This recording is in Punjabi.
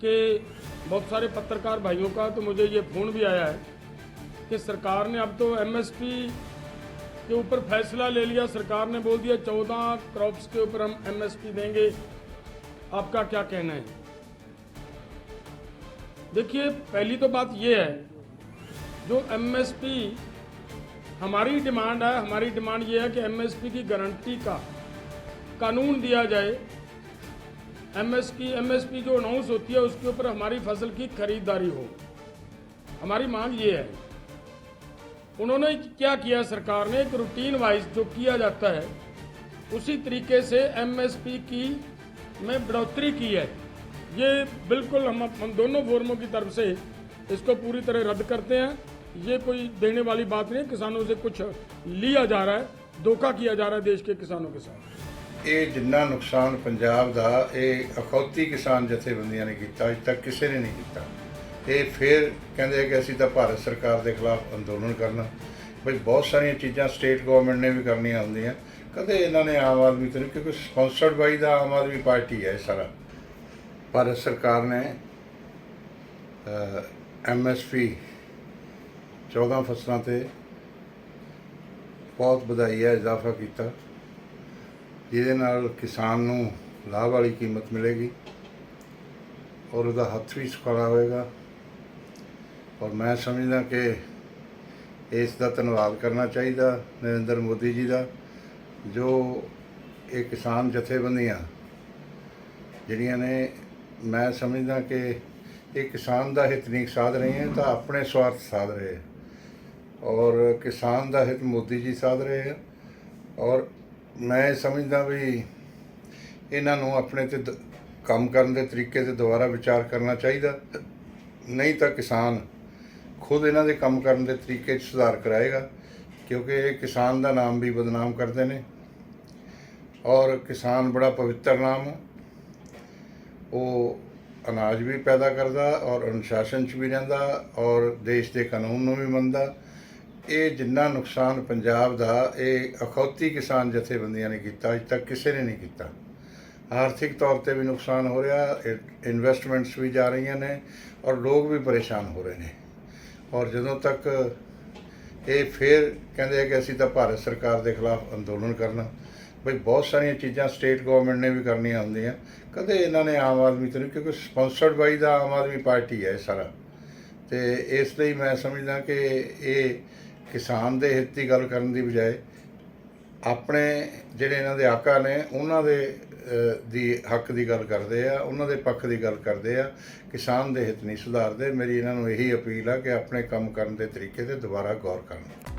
कि बहुत सारे पत्रकार भाइयों का तो मुझे ये फ़ोन भी आया है कि सरकार ने अब तो एमएसपी के ऊपर फैसला ले लिया। सरकार ने बोल दिया, चौदह क्रॉप्स के ऊपर हम एमएसपी देंगे। आपका क्या कहना है? देखिए, पहली तो बात ये है, जो एमएसपी हमारी डिमांड है, हमारी डिमांड ये है कि एमएसपी की गारंटी का कानून दिया जाए एमएस की एमएसपी जो अनाउंस होती है, उसके ऊपर हमारी फ़सल की खरीदारी हो। हमारी मांग ये है। उन्होंने क्या किया? सरकार ने एक रूटीन वाइज जो किया जाता है, उसी तरीके से एमएसपी की में बढ़ोतरी की है। ये बिल्कुल हम हम दोनों फोरमों की तरफ़ से इसको पूरी तरह रद्द करते हैं। ये कोई देने वाली बात नहीं किसानों से कुछ लिया जा रहा है, धोखा किया जा रहा है देश के किसानों के साथ। ਇਹ ਜਿੰਨਾ ਨੁਕਸਾਨ ਪੰਜਾਬ ਦਾ, ਇਹ ਅਖੌਤੀ ਕਿਸਾਨ ਜਥੇਬੰਦੀਆਂ ਨੇ ਕੀਤਾ, ਅੱਜ ਤੱਕ ਕਿਸੇ ਨੇ ਨਹੀਂ ਕੀਤਾ। ਇਹ ਫਿਰ ਕਹਿੰਦੇ ਕਿ ਅਸੀਂ ਤਾਂ ਭਾਰਤ ਸਰਕਾਰ ਦੇ ਖਿਲਾਫ ਅੰਦੋਲਨ ਕਰਨਾ। ਬਈ ਬਹੁਤ ਸਾਰੀਆਂ ਚੀਜ਼ਾਂ ਸਟੇਟ ਗਵਰਨਮੈਂਟ ਨੇ ਵੀ ਕਰਨੀਆਂ ਹੁੰਦੀਆਂ। ਕਦੇ ਇਹਨਾਂ ਨੇ ਆਮ ਆਦਮੀ ਤੋਂ ਨਹੀਂ, ਕਿਉਂਕਿ ਸਪਾਂਸਰਡ ਬਾਈ ਦਾ ਆਮ ਆਦਮੀ ਪਾਰਟੀ ਹੈ ਇਹ ਸਾਰਾ। ਭਾਰਤ ਸਰਕਾਰ ਨੇ ਐਮਐਸਪੀ 14 ਫਸਲਾਂ ਤੇ ਬਹੁਤ ਵਧਾਈ ਹੈ, ਇਜ਼ਾਫਾ ਕੀਤਾ। ਜਿਹਦੇ ਨਾਲ ਕਿਸਾਨ ਨੂੰ ਲਾਭ ਵਾਲੀ ਕੀਮਤ ਮਿਲੇਗੀ ਔਰ ਉਹਦਾ ਹੱਥ ਵੀ ਸੁਖਾਲਾ ਹੋਏਗਾ ਔਰ ਮੈਂ ਸਮਝਦਾ ਕਿ ਇਸ ਦਾ ਧੰਨਵਾਦ ਕਰਨਾ ਚਾਹੀਦਾ ਨਰਿੰਦਰ ਮੋਦੀ ਜੀ ਦਾ, ਜੋ ਇਹ ਕਿਸਾਨ ਜਥੇਬੰਦੀਆਂ ਜਿਹੜੀਆਂ ਨੇ, ਮੈਂ ਸਮਝਦਾ ਕਿ ਇਹ ਕਿਸਾਨ ਦਾ ਹਿੱਤ ਨਹੀਂ ਸਾਧ ਰਹੇ ਹੈ ਤਾਂ ਆਪਣੇ ਸਵਾਰਥ ਸਾਧ ਰਹੇ ਹੈ। ਔਰ ਕਿਸਾਨ ਦਾ ਹਿੱਤ ਮੋਦੀ ਜੀ ਸਾਧ ਰਹੇ ਹੈ ਔਰ ਮੈਂ ਸਮਝਦਾ ਵੀ ਇਹਨਾਂ ਨੂੰ ਆਪਣੇ ਤੇ ਦ- ਕੰਮ ਕਰਨ ਦੇ ਤਰੀਕੇ ਤੇ ਦੁਬਾਰਾ ਵਿਚਾਰ ਕਰਨਾ ਚਾਹੀਦਾ। ਨਹੀਂ ਤਾਂ ਕਿਸਾਨ ਖੁਦ ਇਹਨਾਂ ਦੇ ਕੰਮ ਕਰਨ ਦੇ ਤਰੀਕੇ 'ਚ ਸੁਧਾਰ ਕਰਾਏਗਾ, ਕਿਉਂਕਿ ਇਹ ਕਿਸਾਨ ਦਾ ਨਾਮ ਵੀ ਬਦਨਾਮ ਕਰਦੇ ਨੇ। ਔਰ ਕਿਸਾਨ ਬੜਾ ਪਵਿੱਤਰ ਨਾਮ ਹੈ ਉਹ ਅਨਾਜ ਵੀ ਪੈਦਾ ਕਰਦਾ ਔਰ ਅਨੁਸ਼ਾਸਨ 'ਚ ਵੀ ਰਹਿੰਦਾ ਔਰ ਦੇਸ਼ ਦੇ ਕਾਨੂੰਨ ਨੂੰ ਵੀ ਮੰਨਦਾ। ਇਹ ਜਿੰਨਾ ਨੁਕਸਾਨ ਪੰਜਾਬ ਦਾ, ਇਹ ਅਖੌਤੀ ਕਿਸਾਨ ਜਥੇਬੰਦੀਆਂ ਨੇ ਕੀਤਾ, ਅੱਜ ਤੱਕ ਕਿਸੇ ਨੇ ਨਹੀਂ ਕੀਤਾ। ਆਰਥਿਕ ਤੌਰ ਤੇ ਵੀ ਨੁਕਸਾਨ ਹੋ ਰਿਹਾ ਇਨਵੈਸਟਮੈਂਟਸ ਵੀ ਜਾ ਰਹੀਆਂ ਨੇ ਔਰ ਲੋਕ ਵੀ ਪਰੇਸ਼ਾਨ ਹੋ ਰਹੇ ਨੇ। ਔਰ ਜਦੋਂ ਤੱਕ ਇਹ ਫਿਰ ਕਹਿੰਦੇ ਆ ਕਿ ਅਸੀਂ ਤਾਂ ਭਾਰਤ ਸਰਕਾਰ ਦੇ ਖਿਲਾਫ ਅੰਦੋਲਨ ਕਰਨਾ, ਬਈ ਬਹੁਤ ਸਾਰੀਆਂ ਚੀਜ਼ਾਂ ਸਟੇਟ ਗਵਰਨਮੈਂਟ ਨੇ ਵੀ ਕਰਨੀਆਂ ਹੁੰਦੀਆਂ। ਕਦੇ ਇਹਨਾਂ ਨੇ ਆਮ ਆਦਮੀ ਤੋਂ ਨਹੀਂ, ਕਿਉਂਕਿ ਸਪਾਂਸਰਡ ਬਾਈ ਦਾ ਆਮ ਆਦਮੀ ਪਾਰਟੀ ਹੈ ਇਹ ਸਾਰਾ। ਤੇ ਇਸ ਲਈ ਮੈਂ ਸਮਝਦਾ ਕਿ ਇਹ ਕਿਸਾਨ ਦੇ ਹਿੱਤ ਦੀ ਗੱਲ ਕਰਨ ਦੀ ਬਜਾਏ ਆਪਣੇ ਜਿਹੜੇ ਇਹਨਾਂ ਦੇ ਆਕਾ ਨੇ, ਉਹਨਾਂ ਦੇ ਦੀ ਹੱਕ ਦੀ ਗੱਲ ਕਰਦੇ ਆ, ਉਹਨਾਂ ਦੇ ਪੱਖ ਦੀ ਗੱਲ ਕਰਦੇ ਆ। ਕਿਸਾਨ ਦੇ ਹਿੱਤ ਨਹੀਂ ਸੁਧਾਰਦੇ। ਮੇਰੀ ਇਹਨਾਂ ਨੂੰ ਇਹੀ ਅਪੀਲ ਆ ਕਿ ਆਪਣੇ ਕੰਮ ਕਰਨ ਦੇ ਤਰੀਕੇ ਤੇ ਦੁਬਾਰਾ ਗੌਰ ਕਰਨ।